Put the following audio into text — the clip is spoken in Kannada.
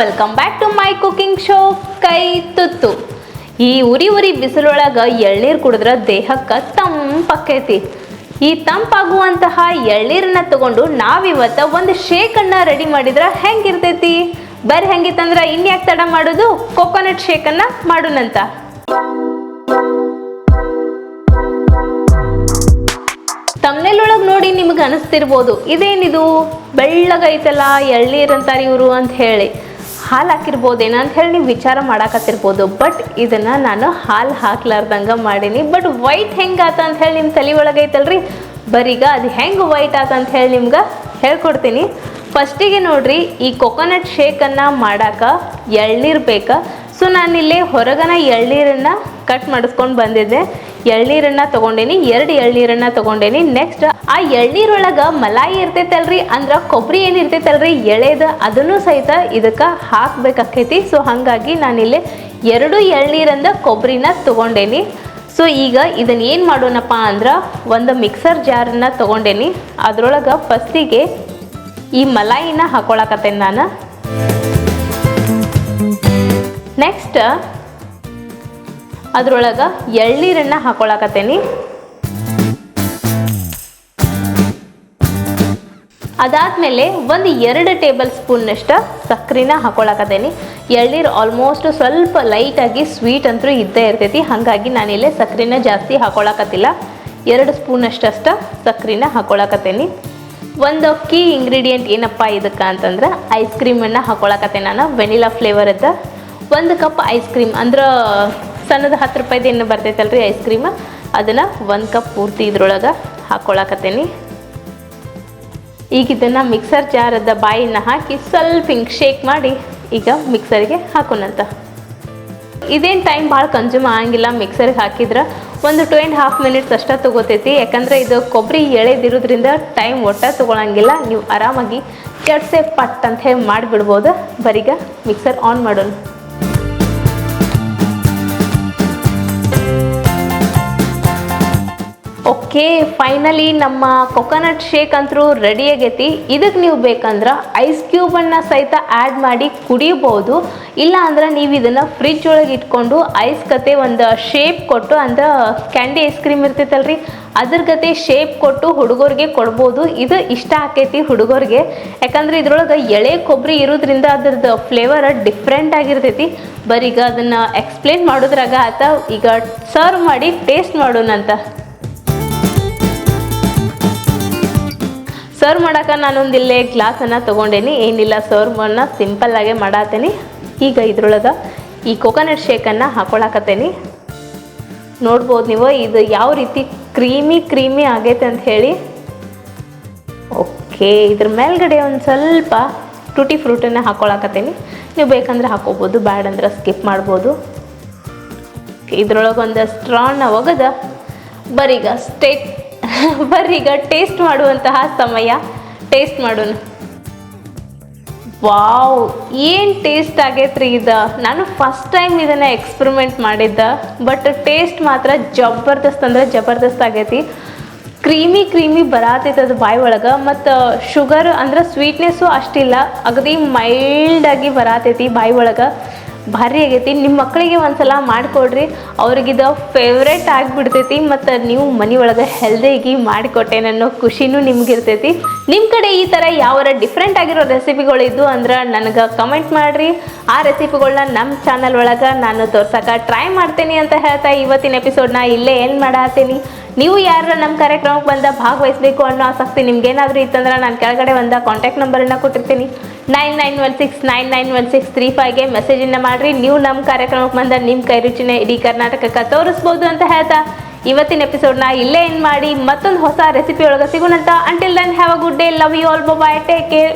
Welcome back to my cooking show ಕೈ ತುತ್ತು. ಈ ಉರಿ ಉರಿ ಬಿಸಿಲೊಳಗೆ ಎಳ್ನೀರು ಕುಡಿದ್ರೆ ದೇಹಕ್ಕೆ ತಂಪಕ್ಕೈತಿ. ಈ ತಂಪಾಗುವಂತಹ ಎಳ್ನೀರನ್ನ ತಗೊಂಡು ನಾವಿವತ್ತ ಒಂದು ಶೇಕನ್ನ ರೆಡಿ ಮಾಡಿದ್ರೆ ಹೆಂಗಿರ್ತೈತಿ? ಬರ್ರಿ ಹೆಂಗಿತ್ತಂದ್ರೆ ಇನ್ಯಾಕೆ ತಡ ಮಾಡೋದು? ಕೊಕೊನಟ್ ಶೇಕನ್ನ ಮಾಡೋಣಂತ ತಮ್ನೆಲ್ಲೊಳಗೆ ನೋಡಿ ನಿಮ್ಗೆ ಅನಿಸ್ತಿರ್ಬೋದು. ಇದೇನಿದು? ಬೆಳ್ಳಗೈತಲ್ಲ ಎಳ್ನೀರು ಅಂತಾರೆ ಇವರು ಅಂತ ಹೇಳಿ. ಹಾಲು ಹಾಕಿರ್ಬೋದು ಅಂತ ಹೇಳಿ ನೀವು ವಿಚಾರ ಮಾಡಾಕತ್ತಿರ್ಬೋದು. ಬಟ್ ಇದನ್ನು ನಾನು ಹಾಲು ಹಾಕ್ಲಾರ್ದಂಗೆ ಮಾಡೀನಿ. ಬಟ್ ವೈಟ್ ಹೆಂಗೆ ಆತ ಅಂತ ಹೇಳಿ ನಿಮ್ಮ ತಲೆ ಒಳಗೆ ಐತಲ್ರಿ? ಬರೀಗ ಅದು ಹೆಂಗೆ ವೈಟ್ ಆತ ಅಂತ ಹೇಳಿ ನಿಮ್ಗೆ ಹೇಳ್ಕೊಡ್ತೀನಿ. ಫಸ್ಟಿಗೆ ನೋಡ್ರಿ, ಈ ಕೊಕೊನಟ್ ಶೇಕನ್ನು ಮಾಡಾಕ ಎಳ್ನೀರು ಬೇಕಾ. ಸೊ ನಾನಿಲ್ಲಿ ಹೊರಗನ ಎಳ್ನೀರನ್ನು ಕಟ್ ಮಾಡಿಸ್ಕೊಂಡು ಬಂದಿದ್ದೆ. ಎಳ್ನೀರನ್ನ ತೊಗೊಂಡೇನಿ, ಎರಡು ಎಳ್ನೀರನ್ನ ತೊಗೊಂಡೇನಿ. ನೆಕ್ಸ್ಟ್ ಆ ಎಳ್ನೀರೊಳಗೆ ಮಲಾಯಿ ಇರ್ತೈತಲ್ರಿ? ಅಂದ್ರೆ ಕೊಬ್ಬರಿ ಏನು ಇರ್ತೈತಲ್ರಿ? ಎಳೆದು ಅದನ್ನು ಸಹಿತ ಇದಕ್ಕೆ ಹಾಕ್ಬೇಕಾಕೈತಿ ಸೊ ಹಾಗಾಗಿ ನಾನಿಲ್ಲಿ ಎರಡು ಎಳ್ನೀರಂದ ಕೊಬ್ಬರಿನ ತೊಗೊಂಡೇನಿ. ಸೊ ಈಗ ಇದನ್ನ ಏನು ಮಾಡೋಣಪ್ಪ ಅಂದ್ರೆ ಒಂದು ಮಿಕ್ಸರ್ ಜಾರನ್ನ ತೊಗೊಂಡೇನಿ. ಅದ್ರೊಳಗೆ ಫಸ್ಟಿಗೆ ಈ ಮಲಾಯಿನ ಹಾಕೊಳಕತ್ತೇನೆ ನಾನು. ನೆಕ್ಸ್ಟ್ ಅದ್ರೊಳಗೆ ಎಳ್ನೀರನ್ನ ಹಾಕೊಳಕತ್ತೇನಿ. ಅದಾದಮೇಲೆ ಒಂದು ಎರಡು ಟೇಬಲ್ ಸ್ಪೂನ್ನಷ್ಟು ಸಕ್ಕರೆನ ಹಾಕೊಳಕತ್ತೇನಿ. ಎಳ್ನೀರು ಆಲ್ಮೋಸ್ಟ್ ಸ್ವಲ್ಪ ಲೈಟಾಗಿ ಸ್ವೀಟ್ ಅಂತೂ ಇದ್ದೇ ಇರ್ತೈತಿ. ಹಾಗಾಗಿ ನಾನಿಲ್ಲೇ ಸಕ್ಕರೆನ ಜಾಸ್ತಿ ಹಾಕೊಳಕತ್ತಿಲ್ಲ. ಎರಡು ಸ್ಪೂನಷ್ಟಷ್ಟು ಸಕ್ಕರೆನ ಹಾಕೊಳಕತ್ತೇನಿ. ಒಂದು ಕೀ ಇಂಗ್ರೀಡಿಯೆಂಟ್ ಏನಪ್ಪ ಇದಕ್ಕೆ ಅಂತಂದ್ರೆ ಐಸ್ ಕ್ರೀಮನ್ನು ಹಾಕೊಳಕತ್ತೆ ನಾನು. ವೆನಿಲಾ ಫ್ಲೇವರದ್ದು ಒಂದು ಕಪ್ ಐಸ್ ಕ್ರೀಮ್ ಅಂದ್ರೆ ಸಣ್ಣದು ಹತ್ತು ರೂಪಾಯ್ದು ಏನು ಬರ್ತೈತಲ್ರಿ ಐಸ್ ಕ್ರೀಮ್ ಅದನ್ನು ಒಂದು ಕಪ್ ಪೂರ್ತಿ ಇದ್ರೊಳಗೆ ಹಾಕ್ಕೊಳಕತ್ತೇನಿ ಈಗ ಇದನ್ನು ಮಿಕ್ಸರ್ ಜಾರದ ಬಾಯಿನ ಹಾಕಿ ಸ್ವಲ್ಪ ಹಿಂಗೆ ಶೇಕ್ ಮಾಡಿ ಈಗ ಮಿಕ್ಸರ್ಗೆ ಹಾಕೋಣಂತ ಇದೇನು ಟೈಮ್ ಭಾಳ ಕನ್ಸ್ಯೂಮ್ ಆಗಂಗಿಲ್ಲ ಮಿಕ್ಸರ್ಗೆ ಹಾಕಿದ್ರೆ. ಒಂದು ಟು ಆ್ಯಂಡ್ ಹಾಫ್ ಮಿನಿಟ್ಸ್ ಅಷ್ಟೇ ತೊಗೋತೈತಿ. ಯಾಕಂದರೆ ಇದು ಕೊಬ್ಬರಿ ಎಳೆದಿರೋದ್ರಿಂದ ಟೈಮ್ ಒಟ್ಟ ತೊಗೊಳಂಗಿಲ್ಲ. ನೀವು ಆರಾಮಾಗಿ ಕೆಡ್ಸೆ ಪಟ್ ಅಂತ ಹೇಳಿ ಮಾಡಿಬಿಡ್ಬೋದು. ಬರೀಗ ಮಿಕ್ಸರ್ ಆನ್ ಮಾಡೋಣ. ಓಕೆ ಫೈನಲಿ ನಮ್ಮ ಕೊಕೊನಟ್ ಶೇಕ್ ಅಂತೂ ರೆಡಿ ಆಗೈತಿ. ಇದಕ್ಕೆ ನೀವು ಬೇಕಂದ್ರೆ ಐಸ್ ಕ್ಯೂಬನ್ನು ಸಹಿತ ಆ್ಯಡ್ ಮಾಡಿ ಕುಡಿಬೋದು. ಇಲ್ಲ ಅಂದ್ರೆ ನೀವು ಇದನ್ನು ಫ್ರಿಜ್ ಒಳಗೆ ಇಟ್ಕೊಂಡು ಐಸ್ ಕತೆ ಒಂದು ಶೇಪ್ ಕೊಟ್ಟು ಅಂದ್ರೆ ಕ್ಯಾಂಡಿ ಐಸ್ ಕ್ರೀಮ್ ಇರ್ತೈತಲ್ರಿ, ಅದ್ರ ಕತೆ ಶೇಪ್ ಕೊಟ್ಟು ಹುಡುಗರಿಗೆ ಕೊಡ್ಬೋದು. ಇದು ಇಷ್ಟ ಆಕೈತಿ ಹುಡುಗರಿಗೆ. ಯಾಕಂದ್ರೆ ಇದ್ರೊಳಗೆ ಎಳೆ ಕೊಬ್ಬರಿ ಇರೋದ್ರಿಂದ ಅದ್ರದ್ದು ಫ್ಲೇವರ್ ಡಿಫ್ರೆಂಟ್ ಆಗಿರ್ತೈತಿ. ಬರೀಗ ಅದನ್ನು ಎಕ್ಸ್ಪ್ಲೇನ್ ಮಾಡೋದ್ರಾಗ ಆತ ಈಗ ಸರ್ವ್ ಮಾಡಿ ಟೇಸ್ಟ್ ಮಾಡೋಣಂತ. ಸರ್ವ್ ಮಾಡೋಕೆ ನಾನೊಂದು ಇಲ್ಲೇ ಗ್ಲಾಸನ್ನು ತೊಗೊಂಡೇನಿ. ಏನಿಲ್ಲ ಸರ್ವನ್ನ ಸಿಂಪಲ್ಲಾಗೆ ಮಾಡತ್ತೇನೆ ಈಗ ಇದ್ರೊಳಗೆ ಈ ಕೊಕೊನಟ್ ಶೇಕನ್ನು ಹಾಕೊಳಕತ್ತೇನಿ. ನೋಡ್ಬೋದು ನೀವು, ಇದು ಯಾವ ರೀತಿ ಕ್ರೀಮಿ ಕ್ರೀಮಿ ಆಗೈತೆ ಅಂತ ಹೇಳಿ. ಓಕೆ ಇದ್ರ ಮೇಲ್ಗಡೆ ಒಂದು ಸ್ವಲ್ಪ ಟೂಟಿ ಫ್ರೂಟನ್ನು ಹಾಕೊಳಕತ್ತೇನಿ. ನೀವು ಬೇಕಂದ್ರೆ ಹಾಕೋಬೋದು, ಬ್ಯಾಡ್ ಅಂದ್ರೆ ಸ್ಕಿಪ್ ಮಾಡ್ಬೋದು. ಇದ್ರೊಳಗೆ ಒಂದು ಸ್ಟ್ರಾನ ಒಗದ. ಬರೀಗ ಸ್ಟೇಟ್ ಬರೀಗ ಟೇಸ್ಟ್ ಮಾಡುವಂತಹ ಸಮಯ. ಟೇಸ್ಟ್ ಮಾಡೋಣ. ವಾವ್ ಏನು ಟೇಸ್ಟ್ ಆಗೈತ್ರಿ ಇದು? ನಾನು ಫಸ್ಟ್ ಟೈಮ್ ಇದನ್ನು ಎಕ್ಸ್ಪರಿಮೆಂಟ್ ಮಾಡಿದ್ದೆ ಬಟ್ ಟೇಸ್ಟ್ ಮಾತ್ರ ಜಬರ್ದಸ್ತ್ ಅಂದ್ರೆ ಜಬರ್ದಸ್ತ್ ಆಗೈತಿ. ಕ್ರೀಮಿ ಕ್ರೀಮಿ ಬರಾತೈತೆ ಅದು ಬಾಯಿ ಒಳಗೆ, ಮತ್ತು ಶುಗರ್ ಅಂದ್ರೆ ಸ್ವೀಟ್ನೆಸ್ಸು ಅಷ್ಟಿಲ್ಲ, ಅಗದಿ ಮೈಲ್ಡಾಗಿ ಬರತೈತಿ ಬಾಯಿ ಒಳಗೆ. ಭಾರಿ ಆಗೈತಿ. ನಿಮ್ಮ ಮಕ್ಕಳಿಗೆ ಒಂದ್ಸಲ ಮಾಡಿಕೊಡ್ರಿ. ಅವ್ರಿಗಿದ ಫೇವ್ರೇಟ್ ಆಗಿಬಿಡ್ತೈತಿ. ಮತ್ತು ನೀವು ಮನೆ ಒಳಗೆ ಹೆಲ್ದಿಯಾಗಿ ಮಾಡಿಕೊಟ್ಟೆ ಅನ್ನೋ ಖುಷಿನೂ ನಿಮ್ಗೆ ಇರ್ತೈತಿ ನಿಮ್ಮ ಕಡೆ ಈ ಥರ ಯಾವರ ಡಿಫ್ರೆಂಟ್ ಆಗಿರೋ ರೆಸಿಪಿಗಳು ಇದ್ದು ಅಂದ್ರೆ ನನಗೆ ಕಮೆಂಟ್ ಮಾಡಿರಿ. ಆ ರೆಸಿಪಿಗಳನ್ನ ನಮ್ಮ ಚಾನಲ್ ಒಳಗೆ ನಾನು ತೋರ್ಸಕ್ಕೆ ಟ್ರೈ ಮಾಡ್ತೀನಿ ಅಂತ ಹೇಳ್ತಾ ಇವತ್ತಿನ ಎಪಿಸೋಡ್ನ ಇಲ್ಲೇ ಏನು ಮಾಡತ್ತೀನಿ ನೀವು ಯಾರು ನಮ್ಮ ಕಾರ್ಯಕ್ರಮಕ್ಕೆ ಬಂದ ಭಾಗವಹಿಸಬೇಕು ಅನ್ನೋ ಆಸಕ್ತಿ ನಿಮ್ಗೇನಾದರೂ ಇತ್ತಂದ್ರೆ ನಾನು ಕೆಳಗಡೆ ಒಂದು ಕಾಂಟ್ಯಾಕ್ಟ್ ನಂಬರನ್ನು ಕೊಟ್ಟಿರ್ತೀನಿ. Nine nine one six nine nine one six three ಫೈವ್ಗೆ ಮೆಸೇಜನ್ನು ಮಾಡಿರಿ. ನೀವು ನಮ್ಮ ಕಾರ್ಯಕ್ರಮಕ್ಕೆ ಬಂದ ನಿಮ್ಮ ಕೈ ರುಚಿನ ಇಡೀ ಕರ್ನಾಟಕಕ್ಕೆ ತೋರಿಸ್ಬೋದು ಅಂತ ಹೇಳ್ತಾ ಇವತ್ತಿನ ಎಪಿಸೋಡ್ನ ಇಲ್ಲೇ ಏನು ಮಾಡಿ ಮತ್ತೊಂದು ಹೊಸ ರೆಸಿಪಿ ಒಳಗೆ ಸಿಗೋಣಂತ until then have a good day love you all bye take care